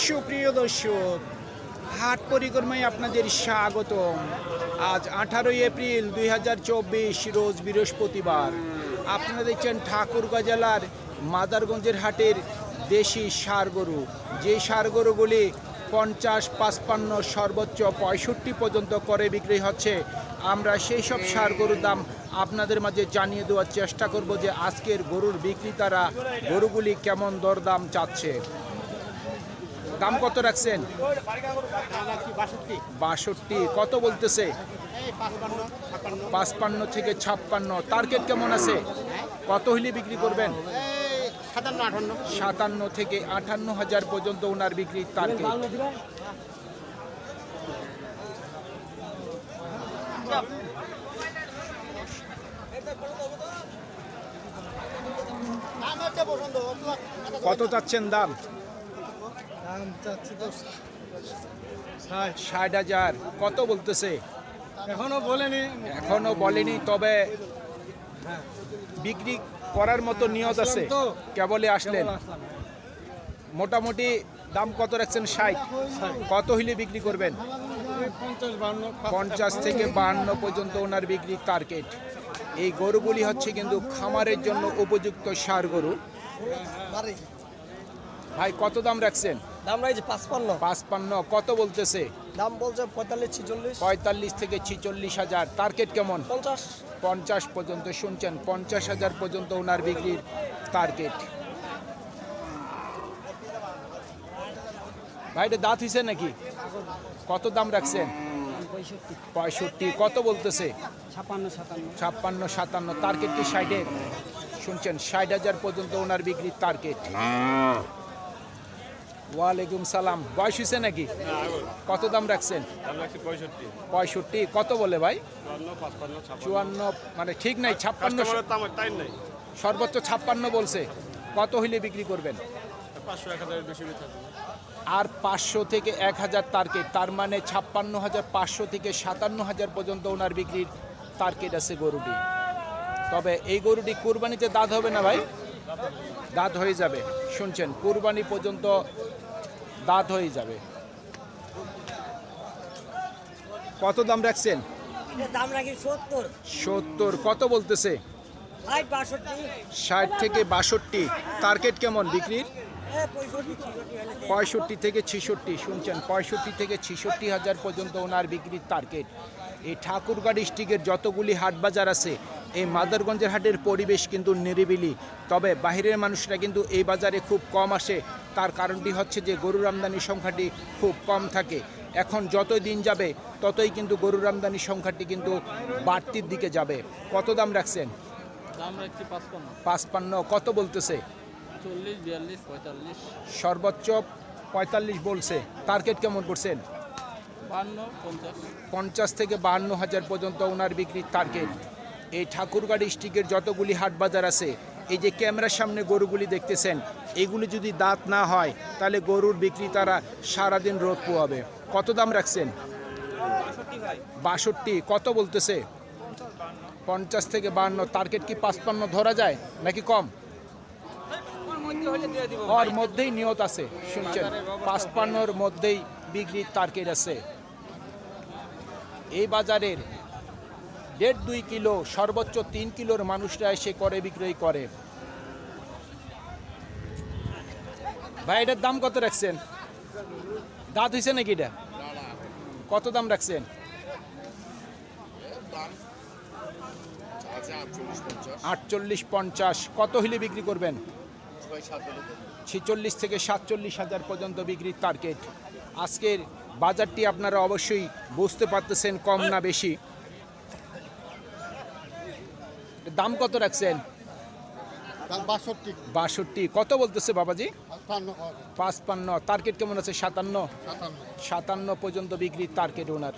সুপ্রিয় দর্শক, হাট পরিক্রমায় আপনাদের স্বাগতম। আজ আঠারোই এপ্রিল দুই হাজার চব্বিশ, রোজ বৃহস্পতিবার। আপনারা দেখছেন ঠাকুরগাঁ জেলার মাদারগঞ্জের হাটের দেশি সার গরু যে সার গরুগুলি পঞ্চাশ, পাঁচপান্ন, সর্বোচ্চ পঁয়ষট্টি পর্যন্ত করে বিক্রি হচ্ছে, আমরা সেই সব সার গরুর দাম আপনাদের মাঝে জানিয়ে দেওয়ার চেষ্টা করব যে আজকের গরুর বিক্রেতারা গরুগুলি কেমন দরদাম চাচ্ছে। দাম কত রাখছেন? বাষট্টি। কত বলতেছে? পাঁচপান্ন থেকে ছাপ্পান্ন। টার্গেট কেমন আছে? কত হইলে বিক্রি করবেন? সাতান্ন থেকে আটান্ন হাজার পর্যন্ত ওনার বিক্রির টার্গেট কত চাচ্ছেন দাম? দাম চাচ্ছি তো ষাট হাজার। কত বলতেছে? এখনও বলেনি। এখনও বলেনি তবে বিক্রি করার মতো নিয়ত আছে। কেবলে আসলেন মোটামুটি দাম কত রাখছেন ষাট? কত হইলে বিক্রি করবেন? পঞ্চাশ থেকে বাহান্ন পর্যন্ত ওনার বিক্রি টার্গেট। এই গরুগুলি হচ্ছে কিন্তু খামারের জন্য উপযুক্ত সার গরু। ভাই কত দাম রাখছেন? দাম রাখছে পাঁচপান্ন। পাঁচপান্ন কত বলতেছে? দাম বলছে পঁয়তাল্লিশ ছিচল্লিশ। পঁয়তাল্লিশ থেকে ছিচল্লিশ হাজার। টার্গেট কেমন? পঞ্চাশ। পঞ্চাশ পর্যন্ত শুনছেন পঞ্চাশ হাজার পর্যন্ত ওনার বিক্রির টার্গেট। ভাইটা দাঁত হইছে নাকি? কত দাম রাখছেন? পঁয়ষট্টি। কত বলতেছে? ছাপান্ন সাতান্ন। ছাপ্পান্ন সাতান্ন টার্গেট কি ষাটের শুনছেন ষাট হাজার পর্যন্ত ওনার বিক্রির টার্গেট। ওয়ালাইকুম সালাম। বয়স হয়েছে নাকি? কত দাম রাখছেন? পঁয়ষট্টি। কত বলে ভাই? চুয়ান্ন মানে ঠিক নাই, ছাপ্পান্ন সর্বোচ্চ ছাপ্পান্ন বলছে। কত হইলে বিক্রি করবেন। আর পাঁচশো থেকে এক হাজার টার্গেট। তার মানে ছাপ্পান্ন হাজার পাঁচশো থেকে সাতান্ন হাজার পর্যন্ত ওনার বিক্রির টার্গেট আছে গরুটি। তবে এই গরুটি কোরবানিতে দাঁত হবে না ভাই? দাঁত হয়ে যাবে। শুনছেন কুরবানি পর্যন্ত দাঁত হয়ে যাবে। কত দাম রাখছেন? দাম রাখি সত্তর। সত্তর কত বলতেছে? ষাট ষাট থেকে বাষট্টি। টার্গেট কেমন বিক্রির? পঁয়ষট্টি থেকে ছিষট্টি শুনছেন? পঁয়ষট্টি থেকে ছিষট্টি হাজার পর্যন্ত ওনার বিক্রির টার্গেট এই ঠাকুরগাঁ ডিস্ট্রিক্টের যতগুলি হাট বাজার আছে এই মাদারগঞ্জের হাটের পরিবেশ কিন্তু নিরিবিলি। তবে বাইরের মানুষরা কিন্তু এই বাজারে খুব কম আসে। তার কারণটি হচ্ছে যে গরুর আমদানির সংখ্যাটি খুব কম থাকে। এখন যতই দিন যাবে ততই কিন্তু গরুর আমদানির সংখ্যাটি কিন্তু বাড়তির দিকে যাবে। কত দাম রাখছেন? দাম রাখছি পাঁচপান্ন। পাঁচপান্ন। কত বলতেছে? চল্লিশ বিয়াল্লিশ পঁয়তাল্লিশ। সর্বোচ্চ পঁয়তাল্লিশ বলছে। টার্গেট কেমন করছেন? পঞ্চাশ। থেকে বাহান্ন হাজার পর্যন্ত ওনার বিক্রির টার্গেট এই ঠাকুরগাঁ ডিস্ট্রিক্টের যতগুলি হাট বাজার আছে এই যে ক্যামেরার সামনে গরুগুলি দেখতেছেন এগুলি যদি দাঁত না হয় তাহলে গরুর বিক্রি তারা সারাদিন রোদ পোয়াবে কত দাম রাখছেন? বাষট্টি কত বলতেছে? পঞ্চাশ থেকে বাহান্ন টার্গেট কি পাঁচপান্ন ধরা যায় নাকি কম? ওর মধ্যেই নিয়ত আছে শুনছেন? পাঁচপান্নর মধ্যেই বিক্রির টার্গেট আছে। এই বাজারের দেড় দুই কিলো সর্বোচ্চ তিন কিলোর মানুষরা এসে করে বিক্রয় করে। ভাই এটার দাম কত রাখছেন? দাঁত হয়েছে নাকি এটা? কত দাম রাখছেন? আটচল্লিশ পঞ্চাশ। কত হইলে বিক্রি করবেন? ছেচল্লিশ থেকে সাতচল্লিশ হাজার পর্যন্ত বিক্রির টার্গেট আজকের বাজারটি আপনারা অবশ্যই বুঝতে পারতেছেন কম না বেশি। দাম কত রাখছেন? বাষট্টি। কত বলতেছে বাবাজি? পাঁচপান্ন। টার্গেট কেমন আছে? সাতান্ন? সাতান্ন। সাতান্ন পর্যন্ত বিক্রির টার্গেট ওনার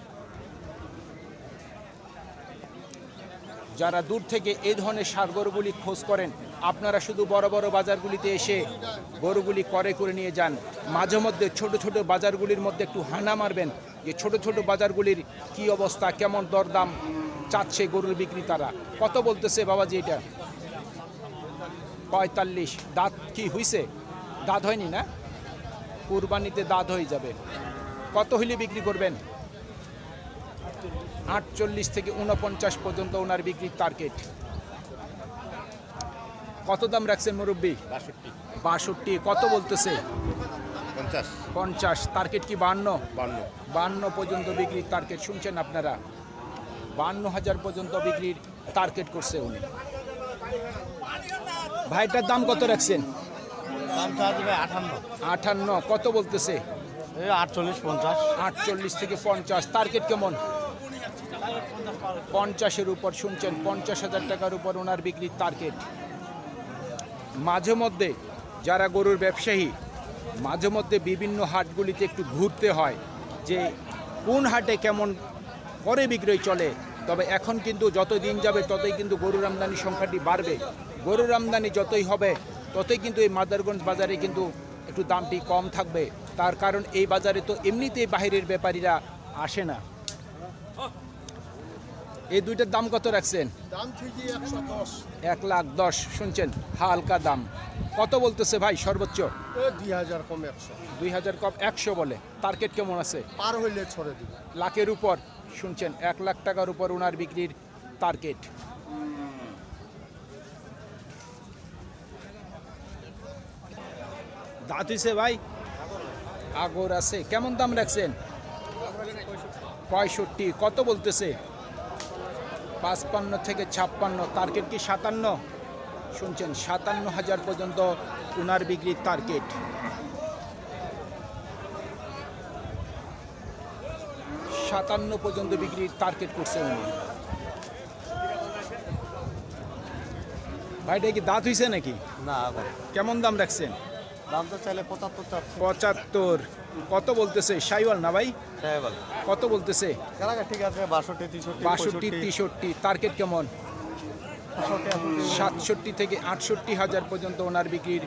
যারা দূর থেকে এই ধরনের সার গরুগুলি খোঁজ করেন, আপনারা শুধু বড় বড় বাজারগুলিতে এসে গরুগুলি করে করে নিয়ে যান। মাঝে মধ্যে ছোট ছোট বাজারগুলির মধ্যে একটু হানা মারবেন যে ছোট ছোট বাজারগুলির কি অবস্থা, কেমন দরদাম চাচ্ছে গরুর বিক্রেতারা। কত বলতেছে বাবাজি এটা? পঁয়তাল্লিশ। দাঁত কি হইছে? দাঁত হয়নি না? কুরবানিতে দাঁত হয়ে যাবে। কত হইলে বিক্রি করবেন? আটচল্লিশ থেকে উনপঞ্চাশ পর্যন্ত ওনার বিক্রির টার্গেট কত দাম রাখছেন মুরব্বী? বাষট্টি। বাষট্টি। কত বলতেছে? পঞ্চাশ। পঞ্চাশ। টার্গেট কি বান্ন? বান্ন। বান্ন পর্যন্ত বিক্রির টার্গেট শুনছেন আপনারা? বান্ন হাজার পর্যন্ত বিক্রির টার্গেট করছে উনি। ভাইটার দাম কত রাখছেন? আঠান্ন আটান্ন। কত বলতেছে? আটচল্লিশ পঞ্চাশ। আটচল্লিশ থেকে পঞ্চাশ। টার্গেট কেমন? পঞ্চাশের উপর শুনছেন, পঞ্চাশ হাজার টাকার উপর ওনার বিক্রির টার্গেট মাঝে মধ্যে যারা গরুর ব্যবসায়ী, মাঝে মধ্যে বিভিন্ন হাটগুলিতে একটু ঘুরতে হয় যে কোন হাটে কেমন করে বিক্রয় চলে। তবে এখন কিন্তু যত দিন যাবে, ততই কিন্তু গরুর আমদানি সংখ্যাটি বাড়বে। গরুর আমদানি যতই হবে, ততই কিন্তু এই মাদারগঞ্জ বাজারে কিন্তু একটু দামটি কম থাকবে। তার কারণ এই বাজারে তো এমনিতেই বাইরের ব্যাপারীরা আসে না। এই দুইটার দাম কত রাখছেন? এক লাখ দশ শুনছেন? হালকা দাম। কত বলতেছে ভাই সর্বোচ্চ? দুই হাজার কম একশো। দুই হাজার কম একশো বলে। টার্গেট কেমন আছে? পার হইলে ছড়ে লাখের উপর শুনছেন? এক লাখ টাকার উপর ওনার বিক্রির টার্গেট। দাঁত হইছে ভাই? আগর আছে। কেমন দাম রাখছেন? পঁয়ষট্টি। কত বলতেছে? পাঁচপান্ন থেকে ছাপ্পান্ন টার্গেট কি সাতান্ন? শুনছেন সাতান্ন হাজার পর্যন্ত ওনার বিক্রির টার্গেট সাতান্ন পর্যন্ত বিক্রির টার্গেট করছে উনি। ভাইটা কি দাঁত হইছে নাকি? না কেমন দাম রাখছেন? দাম তো চাইলে পঁচাত্তর কত বলতেছে? সাইওয়াল না ভাই? কত বলতেছে? ঠিক আছে বাষট্টি তেষট্টি বাষট্টি তেষট্টি। টার্গেট কেমন? সাতষট্টি থেকে আটষট্টি হাজার পর্যন্ত ওনার বিক্রির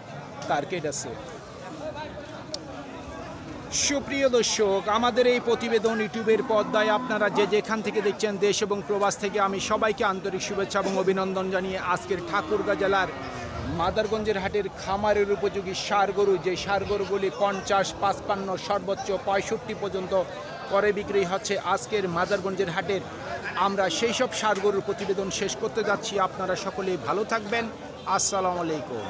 টার্গেট আছে। সুপ্রিয় দর্শক আমাদের এই প্রতিবেদন ইউটিউবের পর্দায় আপনারা যে যেখান থেকে দেখছেন দেশ এবং প্রবাস থেকে আমি সবাইকে আন্তরিক শুভেচ্ছা এবং অভিনন্দন জানিয়ে আজকের ঠাকুরগাঁ জেলার মাদারগঞ্জের হাটের খামারের উপযোগী সার গরু, যে সার গরুগুলি পঞ্চাশ, পাঁচপান্ন, সর্বোচ্চ পঁয়ষট্টি পর্যন্ত করে বিক্রি হচ্ছে আজকের মাদারগঞ্জের হাটের। আমরা সেই সব সার গরুর প্রতিবেদন শেষ করতে যাচ্ছি। আপনারা সকলেই ভালো থাকবেন। আসসালামু আলাইকুম।